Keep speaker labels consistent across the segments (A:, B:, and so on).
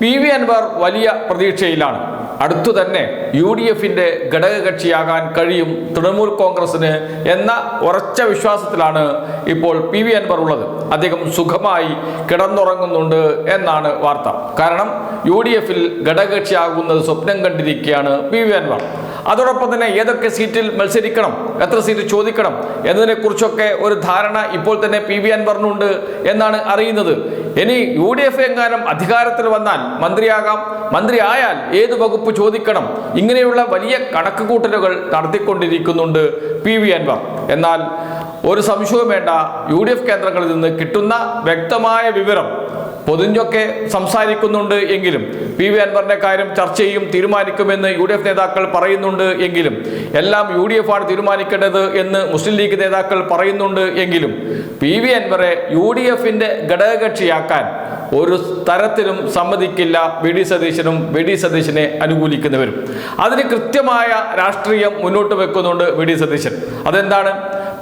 A: P V Anwar വലിയ പ്രതീക്ഷയിലാണ്. അടുത്തു തന്നെ യു ഡി എഫിന്റെ ഘടകകക്ഷിയാകാൻ കഴിയും തൃണമൂൽ കോൺഗ്രസിന് എന്ന ഉറച്ച വിശ്വാസത്തിലാണ് ഇപ്പോൾ പി വി അൻവർ ഉള്ളത്. അദ്ദേഹം സുഖമായി കിടന്നുറങ്ങുന്നുണ്ട് എന്നാണ് വാർത്ത. കാരണം യു ഡി എഫിൽ ഘടകകക്ഷിയാകുന്നത് സ്വപ്നം കണ്ടിരിക്കുകയാണ് പി വി അൻവർ. അതോടൊപ്പം തന്നെ ഏതൊക്കെ സീറ്റിൽ മത്സരിക്കണം എത്ര സീറ്റ് ചോദിക്കണം എന്നതിനെക്കുറിച്ചൊക്കെ ഒരു ധാരണ ഇപ്പോൾ തന്നെ പി വി അൻവറിനുണ്ട് എന്നാണ് അറിയുന്നത്. ഇനി യു ഡി എഫ് എങ്ങാനും അധികാരത്തിൽ വന്നാൽ മന്ത്രിയാകാം. മന്ത്രി ആയാൽ ഏത് വകുപ്പ് ചോദിക്കണം? ഇങ്ങനെയുള്ള വലിയ കണക്കുകൂട്ടലുകൾ നടത്തിക്കൊണ്ടിരിക്കുന്നുണ്ട് പി വി അൻവർ. എന്നാൽ ഒരു സംശയവും വേണ്ട യു ഡി എഫ് കേന്ദ്രങ്ങളിൽ നിന്ന് കിട്ടുന്ന വ്യക്തമായ വിവരം പൊതിഞ്ഞൊക്കെ സംസാരിക്കുന്നുണ്ട് എങ്കിലും പി വി അൻവറിന്റെ കാര്യം ചർച്ച ചെയ്യും തീരുമാനിക്കുമെന്ന് യു ഡി എഫ് നേതാക്കൾ പറയുന്നുണ്ട് എങ്കിലും എല്ലാം യു ഡി എഫ് ആണ് തീരുമാനിക്കേണ്ടത് എന്ന് മുസ്ലിം ലീഗ് നേതാക്കൾ പറയുന്നുണ്ട് എങ്കിലും പി വി അൻവറെ യു ഡി എഫിന്റെ ഘടകകക്ഷിയാക്കാൻ ഒരു തരത്തിലും സമ്മതിക്കില്ല വി ഡി സതീശനും വി ഡി സതീശനെ അനുകൂലിക്കുന്നവരും. അതിന് കൃത്യമായ രാഷ്ട്രീയം മുന്നോട്ട് വെക്കുന്നുണ്ട് വി ഡി സതീശൻ. അതെന്താണ്?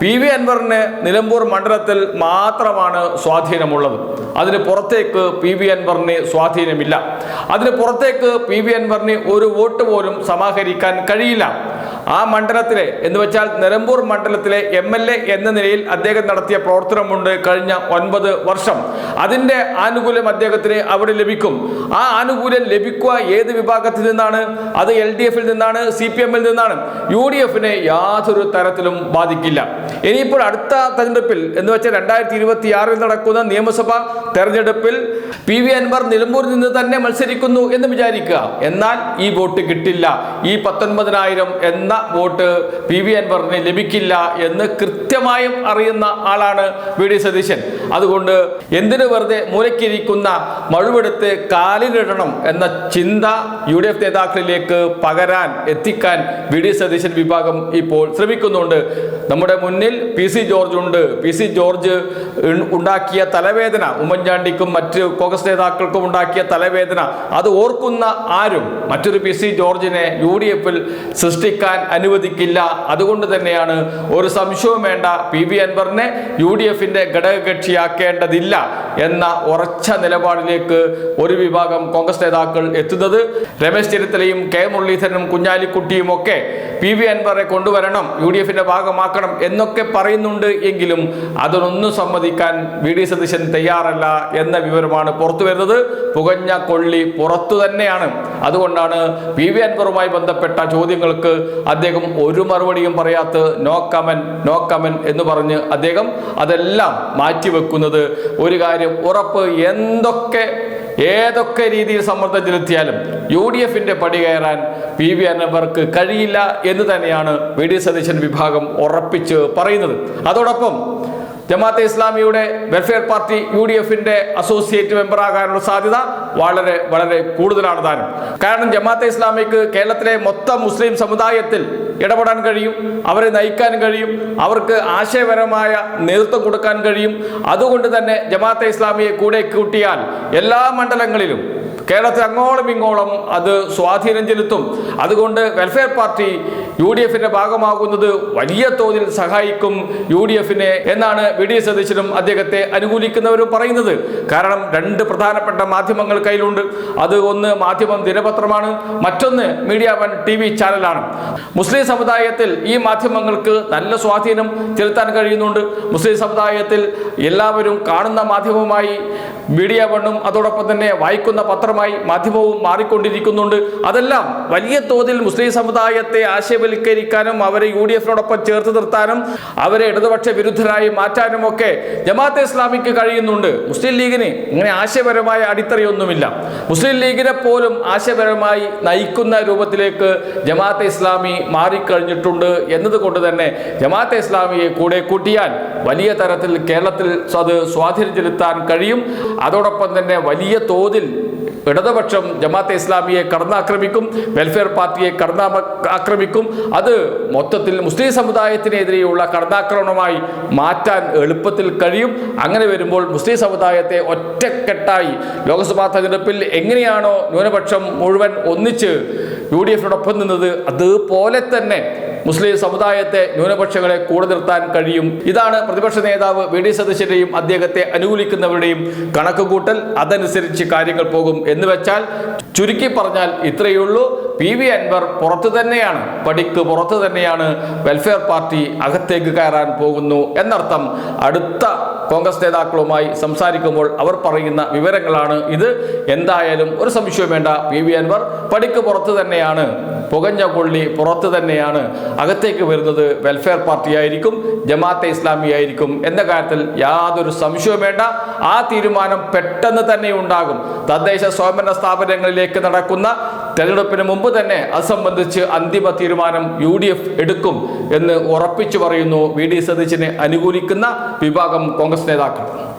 A: പി വി അൻവറിന് നിലമ്പൂർ മണ്ഡലത്തിൽ മാത്രമാണ് സ്വാധീനമുള്ളത്. അതിന് പുറത്തേക്ക് പി വി അൻവറിന് സ്വാധീനമില്ല. അതിന് പുറത്തേക്ക് പി വി അൻവറിന് ഒരു വോട്ട് പോലും സമാഹരിക്കാൻ കഴിയില്ല. ആ മണ്ഡലത്തിലെ എന്ന് വെച്ചാൽ നിലമ്പൂർ മണ്ഡലത്തിലെ എം എൽ എ എന്ന നിലയിൽ അദ്ദേഹം നടത്തിയ പ്രവർത്തനമുണ്ട് കഴിഞ്ഞ ഒൻപത് വർഷം. അതിന്റെ ആനുകൂല്യം അദ്ദേഹത്തിന് അവിടെ ലഭിക്കും. ആ ആനുകൂല്യം ലഭിക്കുക ഏത് വിഭാഗത്തിൽ നിന്നാണ്? അത് എൽ ഡി എഫിൽ നിന്നാണ് സി പി എമ്മിൽ നിന്നാണ്. യു ഡി എഫിനെ യാതൊരു തരത്തിലും ബാധിക്കില്ല. ഇനിയിപ്പോൾ അടുത്ത തെരഞ്ഞെടുപ്പിൽ എന്ന് വെച്ചാൽ രണ്ടായിരത്തി ഇരുപത്തി ആറിൽ നടക്കുന്ന നിയമസഭാ തെരഞ്ഞെടുപ്പിൽ പി വി അൻവർ നിലമ്പൂരിൽ നിന്ന് തന്നെ മത്സരിക്കുന്നു എന്ന് വിചാരിക്കുക. എന്നാൽ ഈ വോട്ട് കിട്ടില്ല. ഈ പത്തൊൻപതിനായിരം എന്ന വോട്ട് പി വി അൻവറിന് ലഭിക്കില്ല എന്ന് കൃത്യമായും അറിയുന്ന ആളാണ് വി ഡി സതീശൻ. അതുകൊണ്ട് എന്തിനു വെറുതെ മൂലക്കിരിക്കുന്ന മഴുവെടുത്ത് കാലിലിടണം എന്ന ചിന്ത യു ഡി എഫ് നേതാക്കളിലേക്ക് പകരാൻ എത്തിക്കാൻ വി ഡി സതീശൻ വിഭാഗം ഇപ്പോൾ ശ്രമിക്കുന്നുണ്ട്. നമ്മുടെ മുന്നിൽ പി സി ജോർജ് ഉണ്ട്. പി സി ജോർജ് ഉണ്ടാക്കിയ തലവേദന ഉമ്മൻചാണ്ടിക്കും മറ്റ് കോൺഗ്രസ് നേതാക്കൾക്കും ഉണ്ടാക്കിയ തലവേദന അത് ഓർക്കുന്ന ആരും മറ്റൊരു പി സി ജോർജിനെ യു ഡി എഫിൽ സൃഷ്ടിക്കാൻ അനുവദിക്കില്ല. അതുകൊണ്ട് തന്നെയാണ് ഒരു സംശയവും വേണ്ട പി വി അൻവറിനെ യു ഡി എഫിന്റെ ഘടകകക്ഷിയാക്കേണ്ടതില്ല എന്ന ഉറച്ച നിലപാടിലേക്ക് ഒരു വിഭാഗം കോൺഗ്രസ് നേതാക്കൾ എത്തുന്നത്. രമേശ് ചെന്നിത്തലയും കെ മുരളീധരനും കുഞ്ഞാലിക്കുട്ടിയും ഒക്കെ പി വി അൻവറെ കൊണ്ടുവരണം യു ഡി എഫിന്റെ ഭാഗമാക്കണം എന്നൊക്കെ പറയുന്നുണ്ട് എങ്കിലും അതിനൊന്നും സമ്മതിക്കാൻ വി ഡി സതീശൻ തയ്യാറല്ല എന്ന വിവരമാണ് പുറത്തു വരുന്നത്. പുകഞ്ഞ കൊള്ളി പുറത്തു തന്നെയാണ്. അതുകൊണ്ടാണ് പി വി അൻവറുമായി ബന്ധപ്പെട്ട ചോദ്യങ്ങൾക്ക് അദ്ദേഹം ഒരു മറുപടിയും പറയാത്ത നോ കമൻ നോ കമൻ എന്ന് പറഞ്ഞ് അദ്ദേഹം അതെല്ലാം മാറ്റിവെക്കുന്നത്. ഒരു കാര്യം ഉറപ്പ് എന്തൊക്കെ ഏതൊക്കെ രീതിയിൽ സമ്മർദ്ദം ചെലുത്തിയാലും യു ഡി എഫിന്റെ പടി കയറാൻ പി വി അന്നവർക്ക് കഴിയില്ല എന്ന് തന്നെയാണ് വി ഡി സതീശൻ വിഭാഗം ഉറപ്പിച്ച് പറയുന്നത്. അതോടൊപ്പം ജമാഅത്തെ ഇസ്ലാമിയുടെ വെൽഫെയർ പാർട്ടി യു ഡി എഫിന്റെ അസോസിയേറ്റ് മെമ്പറാകാനുള്ള സാധ്യത വളരെ വളരെ കൂടുതലാണ് താനും. കാരണം ജമാഅത്തെ ഇസ്ലാമിക്ക് കേരളത്തിലെ മൊത്തം മുസ്ലിം സമുദായത്തിൽ ഇടപെടാൻ കഴിയും അവരെ നയിക്കാൻ കഴിയും അവർക്ക് ആശയപരമായ നേതൃത്വം കൊടുക്കാൻ കഴിയും. അതുകൊണ്ട് തന്നെ ജമാഅത്തെ ഇസ്ലാമിയെ കൂടെ കൂട്ടിയാൽ എല്ലാ മണ്ഡലങ്ങളിലും കേരളത്തിൽ അങ്ങോളം ഇങ്ങോളം അത് സ്വാധീനം ചെലുത്തും. അതുകൊണ്ട് വെൽഫെയർ പാർട്ടി യു ഡി എഫിന്റെ ഭാഗമാകുന്നത് വലിയ തോതിൽ സഹായിക്കും യു ഡി എഫിനെ എന്നാണ് വി ഡി സതീശനും അദ്ദേഹത്തെ അനുകൂലിക്കുന്നവരും പറയുന്നത്. കാരണം രണ്ട് പ്രധാനപ്പെട്ട മാധ്യമങ്ങൾ കയ്യിലുണ്ട്. അത് ഒന്ന് മാധ്യമം ദിനപത്രമാണ് മറ്റൊന്ന് മീഡിയ വൺ ടി വി ചാനലാണ്. മുസ്ലിം സമുദായത്തിൽ ഈ മാധ്യമങ്ങൾക്ക് നല്ല സ്വാധീനം ചെലുത്താൻ കഴിയുന്നുണ്ട്. മുസ്ലിം സമുദായത്തിൽ എല്ലാവരും കാണുന്ന മാധ്യമമായി മീഡിയ വണ്ണും അതോടൊപ്പം തന്നെ വായിക്കുന്ന പത്രമായി മാധ്യമവും മാറിക്കൊണ്ടിരിക്കുന്നുണ്ട്. അതെല്ലാം വലിയ തോതിൽ മുസ്ലിം സമുദായത്തെ ആശയവൽക്കരിക്കാനും അവരെ യു ഡി എഫിനോടൊപ്പം ചേർത്ത് നിർത്താനും അവരെ ഇടതുപക്ഷ വിരുദ്ധരായി മാറ്റാനും ഒക്കെ ജമാഅത്തെ ഇസ്ലാമിക്ക് കഴിയുന്നുണ്ട്. മുസ്ലിം ലീഗിന് ഇങ്ങനെ ആശയപരമായ അടിത്തറയൊന്നുമില്ല. മുസ്ലിം ലീഗിനെ പോലും ആശയപരമായി നയിക്കുന്ന രൂപത്തിലേക്ക് ജമാഅത്തെ ഇസ്ലാമി മാറിക്കഴിഞ്ഞിട്ടുണ്ട് എന്നതുകൊണ്ട് തന്നെ ജമാഅത്തെ ഇസ്ലാമിയെ കൂടെ കൂട്ടിയാൽ വലിയ തരത്തിൽ കേരളത്തിൽ അത് സ്വാധീനം ചെലുത്താൻ കഴിയും. അതോടൊപ്പം തന്നെ വലിയ തോതിൽ ഇടതുപക്ഷം ജമാഅത്തെ ഇസ്ലാമിയെ കടന്നാക്രമിക്കും വെൽഫെയർ പാർട്ടിയെ കടന്നാ ആക്രമിക്കും. അത് മൊത്തത്തിൽ മുസ്ലിം സമുദായത്തിനെതിരെയുള്ള കടന്നാക്രമണമായി മാറ്റാൻ എളുപ്പത്തിൽ കഴിയും. അങ്ങനെ വരുമ്പോൾ മുസ്ലിം സമുദായത്തെ ഒറ്റക്കെട്ടായി ലോക്സഭാ തെരഞ്ഞെടുപ്പിൽ എങ്ങനെയാണോ ന്യൂനപക്ഷം മുഴുവൻ ഒന്നിച്ച് യു ഡി എഫിനോടൊപ്പം നിന്നത് അതുപോലെ തന്നെ മുസ്ലിം സമുദായത്തെ ന്യൂനപക്ഷങ്ങളെ കൂടെ നിർത്താൻ കഴിയും. ഇതാണ് പ്രതിപക്ഷ നേതാവ് വി ഡി സതീശന്റെയും അദ്ദേഹത്തെ അനുകൂലിക്കുന്നവരുടെയും കണക്കുകൂട്ടൽ. അതനുസരിച്ച് കാര്യങ്ങൾ പോകും എന്ന് വെച്ചാൽ ചുരുക്കി പറഞ്ഞാൽ ഇത്രയുള്ളൂ പി വി അൻവർ പുറത്തു തന്നെയാണ്. പടിക്ക് പുറത്തു തന്നെയാണ് വെൽഫെയർ പാർട്ടി അകത്തേക്ക് കയറാൻ പോകുന്നു എന്നർത്ഥം. അടുത്ത കോൺഗ്രസ് നേതാക്കളുമായി സംസാരിക്കുമ്പോൾ അവർ പറയുന്ന വിവരങ്ങളാണ് ഇത്. എന്തായാലും ഒരു സംശയവും വേണ്ട. പി വി അൻവർ പടിക്ക് പുറത്തു തന്നെയാണ്. പുകഞ്ഞ കൊള്ളി പുറത്ത് തന്നെയാണ് അകത്തേക്ക് വരുന്നത്. വെൽഫെയർ പാർട്ടി ആയിരിക്കും ജമാഅത്തെ ഇസ്ലാമി ആയിരിക്കും. എന്ന കാര്യത്തിൽ യാതൊരു സംശയവും വേണ്ട. ആ തീരുമാനം പെട്ടെന്ന് തന്നെ ഉണ്ടാകും. തദ്ദേശ സ്വയംഭരണ സ്ഥാപനങ്ങളിലേക്ക് നടക്കുന്ന തെരഞ്ഞെടുപ്പിന് മുമ്പ് തന്നെ അത് സംബന്ധിച്ച് അന്തിമ തീരുമാനം യു ഡി എഫ് എടുക്കും എന്ന് ഉറപ്പിച്ചു പറയുന്നു. വി ഡി സതീശിനെ അനുകൂലിക്കുന്ന വിഭാഗം കോൺഗ്രസ് നേതാക്കൾ.